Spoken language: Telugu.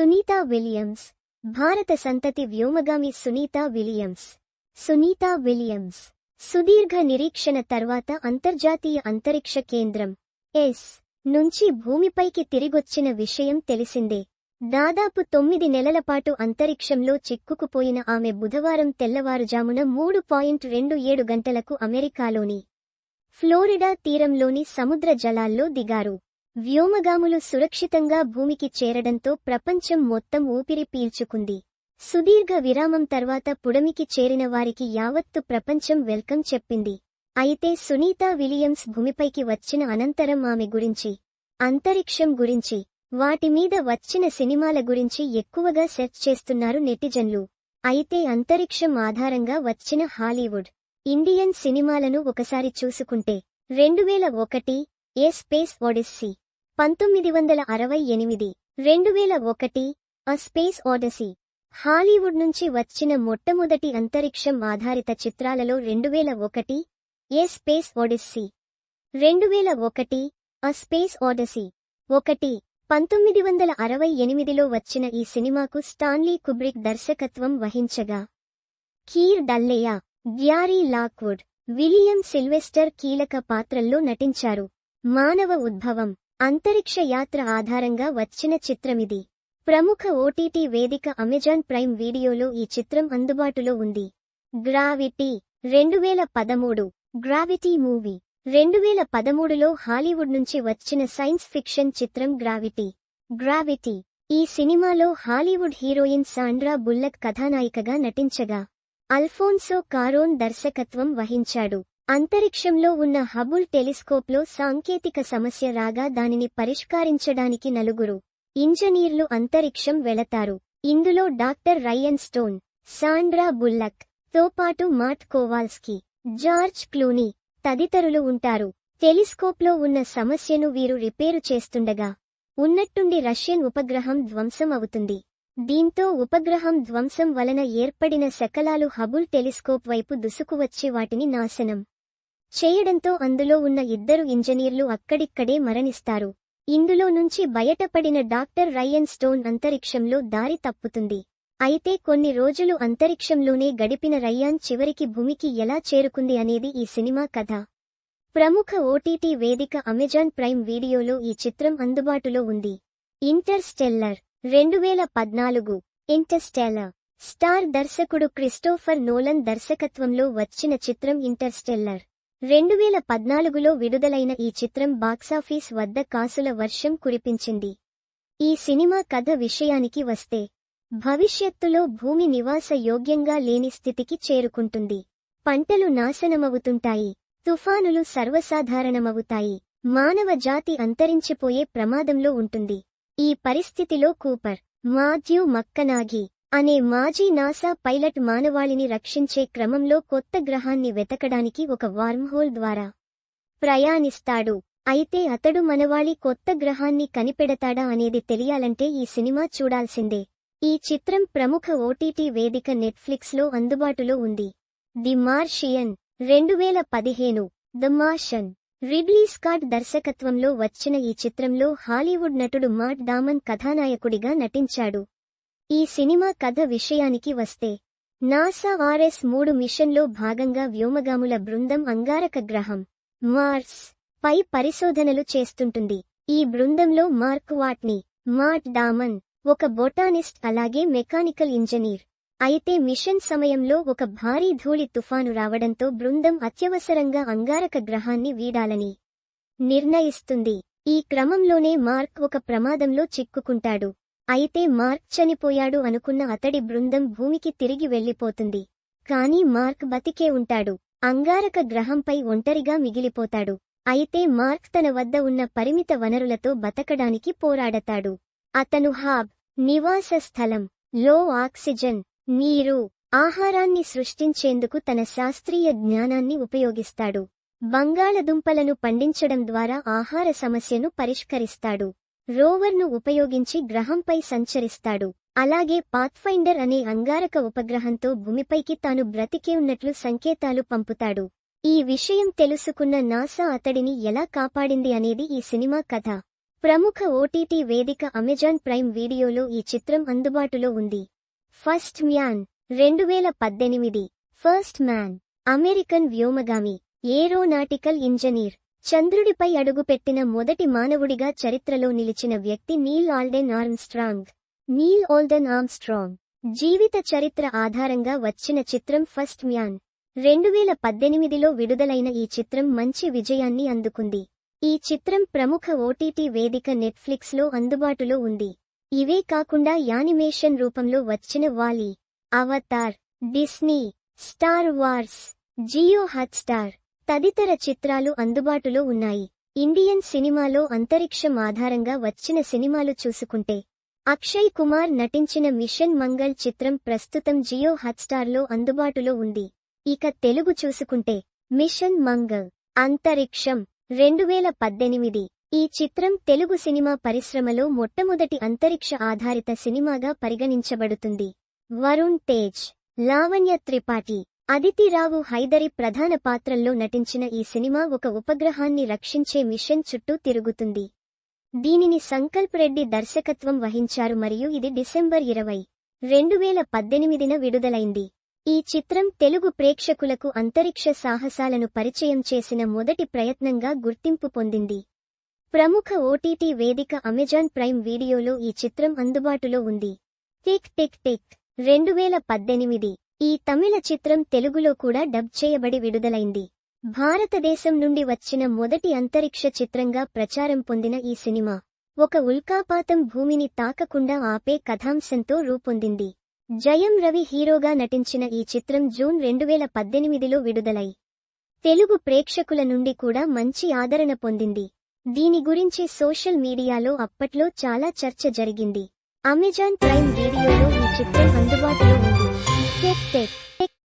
సునీతా విలియమ్స్. భారత సంతతి వ్యోమగామి సునీతా విలియమ్స్. సునీతా విలియమ్స్. సుదీర్ఘ నిరీక్షణ తర్వాత అంతర్జాతీయ అంతరిక్ష కేంద్రం. ఎస్. నుంచి భూమిపైకి తిరిగొచ్చిన విషయం తెలిసిందే. దాదాపు తొమ్మిది నెలలపాటు అంతరిక్షంలో చిక్కుకుపోయిన ఆమె బుధవారం తెల్లవారుజామున మూడు పాయింట్ రెండు ఏడు గంటలకు అమెరికాలోని ఫ్లోరిడా తీరంలోని సముద్ర జలాల్లో దిగారు. వ్యోమగాములు సురక్షితంగా భూమికి చేరడంతో ప్రపంచం మొత్తం ఊపిరి పీల్చుకుంది. సుదీర్ఘ విరామం తర్వాత పుడమికి చేరిన వారికి యావత్తు ప్రపంచం వెల్కమ్ చెప్పింది. అయితే సునీతా విలియమ్స్ భూమిపైకి వచ్చిన అనంతరం ఆమె గురించి అంతరిక్షం గురించి వాటి మీద వచ్చిన సినిమాల గురించి ఎక్కువగా సెర్చ్ చేస్తున్నారు నెటిజన్లు. అయితే అంతరిక్షం ఆధారంగా వచ్చిన హాలీవుడ్ ఇండియన్ సినిమాలను ఒకసారి చూసుకుంటే రెండువేల ఒకటి ఏ స్పేస్ ఒడిస్సీ పంతొమ్మిది వందల అరవై ఎనిమిది రెండు వేల ఒకటి అ స్పేస్ ఓడసీ హాలీవుడ్ నుంచి వచ్చిన మొట్టమొదటి అంతరిక్షం ఆధారిత చిత్రాలలో రెండు వేల ఒకటి ఏ స్పేస్ ఒడిస్సీ రెండు వేల ఒకటి అ స్పేస్ ఓడసీ ఒకటి పంతొమ్మిది వందల అరవై ఎనిమిదిలో వచ్చిన ఈ సినిమాకు స్టాన్లీ కుబ్రిక్ దర్శకత్వం వహించగా Keir Dullea Gary Lockwood William Sylvester కీలక పాత్రల్లో నటించారు. మానవ ఉద్భవం. అంతరిక్ష యాత్ర ఆధారంగా వచ్చిన చిత్రమిది. ప్రముఖ ఓటీటీ వేదిక అమెజాన్ ప్రైమ్ వీడియోలో ఈ చిత్రం అందుబాటులో ఉంది. గ్రావిటీ రెండు వేల పదమూడు. గ్రావిటీ మూవీ రెండు వేల పదమూడులో హాలీవుడ్ నుంచి వచ్చిన సైన్స్ ఫిక్షన్ చిత్రం గ్రావిటీ. గ్రావిటీ ఈ సినిమాలో హాలీవుడ్ హీరోయిన్ సాండ్రా బుల్లక్ కథానాయికగా నటించగా అల్ఫోన్సో కారోన్ దర్శకత్వం వహించాడు. అంతరిక్షంలో ఉన్న హబుల్ టెలిస్కోప్లో సాంకేతిక సమస్య రాగా దానిని పరిష్కరించడానికి నలుగురు ఇంజనీర్లు అంతరిక్షం వెళతారు. ఇందులో doctor Ryan Stone Sandra Bullock తోపాటు మార్ట్ కోవాల్స్కి జార్జ్ క్లూనీ తదితరులు ఉంటారు. టెలిస్కోప్లో ఉన్న సమస్యను వీరు రిపేరు చేస్తుండగా ఉన్నట్టుండి రష్యన్ ఉపగ్రహం ధ్వంసం అవుతుంది. దీంతో ఉపగ్రహం ధ్వంసం వలన ఏర్పడిన శకలాలు హబుల్ టెలిస్కోప్ వైపు దుసుకువచ్చి వాటిని నాశనం చేయడంతో అందులో ఉన్న ఇద్దరు ఇంజనీర్లు అక్కడిక్కడే మరణిస్తారు. ఇందులో నుంచి బయటపడిన డాక్టర్ రయన్ స్టోన్ అంతరిక్షంలో దారి తప్పుతుంది. అయితే కొన్ని రోజులు అంతరిక్షంలోనే గడిపిన రయ్యాన్ చివరికి భూమికి ఎలా చేరుకుంది అనేది ఈ సినిమా కథ. ప్రముఖ ఓటీటీ వేదిక అమెజాన్ ప్రైమ్ వీడియోలో ఈ చిత్రం అందుబాటులో ఉంది. ఇంటర్స్టెల్లర్ రెండు వేల పద్నాలుగు ఇంటర్స్టెల్లర్ స్టార్ దర్శకుడు క్రిస్టోఫర్ నోలన్ దర్శకత్వంలో వచ్చిన చిత్రం ఇంటర్స్టెల్లర్. రెండు వేల పద్నాలుగులో విడుదలైన ఈ చిత్రం బాక్సాఫీస్ వద్ద కాసుల వర్షం కురిపించింది. ఈ సినిమా కథ విషయానికి వస్తే భవిష్యత్తులో భూమి నివాస యోగ్యంగా లేని స్థితికి చేరుకుంటుంది. పంటలు నాశనమవుతుంటాయి తుఫానులు సర్వసాధారణమవుతాయి మానవ జాతి అంతరించిపోయే ప్రమాదంలో ఉంటుంది. ఈ పరిస్థితిలో కూపర్ మాథ్యూ మక్కనాగి అనే మాజీ నాసా పైలట్ మానవాళిని రక్షించే క్రమంలో కొత్త గ్రహాన్ని వెతకడానికి ఒక వార్మ్హోల్ ద్వారా ప్రయాణిస్తాడు. అయితే అతడు మనవాళి కొత్త గ్రహాన్ని కనిపెడతాడా అనేది తెలియాలంటే ఈ సినిమా చూడాల్సిందే. ఈ చిత్రం ప్రముఖ ఓటీటీ వేదిక నెట్ఫ్లిక్స్లో అందుబాటులో ఉంది. ది మార్షియన్ రెండు వేల పదిహేను ద మార్షన్ రిడ్లీ స్కాట్ దర్శకత్వంలో వచ్చిన ఈ చిత్రంలో హాలీవుడ్ నటుడు మాట్ డామన్ కథానాయకుడిగా నటించాడు. ఈ సినిమా కథ విషయానికి వస్తే నాసా ఆర్ఎస్ మూడు మిషన్లో భాగంగా వ్యోమగాముల బృందం అంగారక గ్రహం మార్స్ పై పరిశోధనలు చేస్తుంటుంది. ఈ బృందంలో మార్క్ వాట్ని మార్ట్ డామన్ ఒక బొటానిస్ట్ అలాగే మెకానికల్ ఇంజనీర్. అయితే మిషన్ సమయంలో ఒక భారీ ధూళి తుఫాను రావడంతో బృందం అత్యవసరంగా అంగారక గ్రహాన్ని వీడాలని నిర్ణయిస్తుంది. ఈ క్రమంలోనే మార్క్ ఒక ప్రమాదంలో చిక్కుకుంటాడు. అయితే మార్క్ చనిపోయాడు అనుకున్న అతడి బృందం భూమికి తిరిగి వెళ్ళిపోతుంది కానీ మార్క్ బతికే ఉంటాడు. అంగారక గ్రహంపై ఒంటరిగా మిగిలిపోతాడు. అయితే మార్క్ తన వద్ద ఉన్న పరిమిత వనరులతో బతకడానికి పోరాడతాడు. అతను హాబ్ నివాస స్థలం లో ఆక్సిజన్ నీరు ఆహారాన్ని సృష్టించేందుకు తన శాస్త్రీయ జ్ఞానాన్ని ఉపయోగిస్తాడు. బంగాళదుంపలను పండించడం ద్వారా ఆహార సమస్యను పరిష్కరిస్తాడు. రోవర్ను ఉపయోగించి గ్రహంపై సంచరిస్తాడు. అలాగే పాత్ఫైండర్ అనే అంగారక ఉపగ్రహంతో భూమిపైకి తాను బ్రతికే ఉన్నట్లు సంకేతాలు పంపుతాడు. ఈ విషయం తెలుసుకున్న నాసా అతడిని ఎలా కాపాడింది అనేది ఈ సినిమా కథ. ప్రముఖ ఓటీటీ వేదిక అమెజాన్ ప్రైమ్ వీడియోలో ఈ చిత్రం అందుబాటులో ఉంది. ఫస్ట్ మ్యాన్ రెండు వేల పద్దెనిమిది. ఫస్ట్ మ్యాన్ అమెరికన్ వ్యోమగామి ఏరోనాటికల్ ఇంజనీర్. చంద్రుడిపై అడుగుపెట్టిన మొదటి మానవుడిగా చరిత్రలో నిలిచిన వ్యక్తి Neil Alden Armstrong. Neil Alden Armstrong. జీవిత చరిత్ర ఆధారంగా వచ్చిన చిత్రం ఫస్ట్ మ్యాన్. రెండు వేల పద్దెనిమిదిలో విడుదలైన ఈ చిత్రం మంచి విజయాన్ని అందుకుంది. ఈ చిత్రం ప్రముఖ ఓటీటీ వేదిక నెట్ఫ్లిక్స్లో అందుబాటులో ఉంది. ఇవే కాకుండా యానిమేషన్ రూపంలో వచ్చిన Wally Avatar Disney Star Wars Jio Hotstar తదితర చిత్రాలు అందుబాటులో ఉన్నాయి. ఇండియన్ సినిమాలో అంతరిక్షం ఆధారంగా వచ్చిన సినిమాలు చూసుకుంటే అక్షయ్ కుమార్ నటించిన మిషన్ మంగళ్ చిత్రం ప్రస్తుతం జియో హాట్స్టార్లో అందుబాటులో ఉంది. ఇక తెలుగు చూసుకుంటే మిషన్ మంగళ్ అంతరిక్షం రెండు వేల పద్దెనిమిది. ఈ చిత్రం తెలుగు సినిమా పరిశ్రమలో మొట్టమొదటి అంతరిక్ష ఆధారిత సినిమాగా పరిగణించబడుతుంది. వరుణ్ తేజ్ లావణ్య త్రిపాఠి అదితిరావు హైదరి ప్రధాన పాత్రల్లో నటించిన ఈ సినిమా ఒక ఉపగ్రహాన్ని రక్షించే మిషన్ చుట్టూ తిరుగుతుంది. దీనిని సంకల్ప్ రెడ్డి దర్శకత్వం వహించారు మరియు ఇది డిసెంబర్ ఇరవై రెండు వేల పద్దెనిమిదిన విడుదలైంది. ఈ చిత్రం తెలుగు ప్రేక్షకులకు అంతరిక్ష సాహసాలను పరిచయం చేసిన మొదటి ప్రయత్నంగా గుర్తింపు పొందింది. ప్రముఖ ఓటీటీ వేదిక అమెజాన్ ప్రైమ్ వీడియోలో ఈ చిత్రం అందుబాటులో ఉంది. Tick tick tick. రెండు వేల పద్దెనిమిది ఈ తమిళ చిత్రం తెలుగులో కూడా డబ్ చేయబడి విడుదలైంది. భారతదేశం నుండి వచ్చిన మొదటి అంతరిక్ష చిత్రంగా ప్రచారం పొందిన ఈ సినిమా ఒక ఉల్కాపాతం భూమిని తాకకుండా ఆపే కథాంశంతో రూపొందింది. జయం రవి హీరోగా నటించిన ఈ చిత్రం జూన్ రెండు వేల పద్దెనిమిదిలో విడుదలై తెలుగు ప్రేక్షకుల నుండి కూడా మంచి ఆదరణ పొందింది. దీని గురించి సోషల్ మీడియాలో అప్పట్లో చాలా చర్చ జరిగింది. అమెజాన్ ప్రైమ్ వీడియోలో ఈ చిత్రం అందుబాటులో ఉంది. って。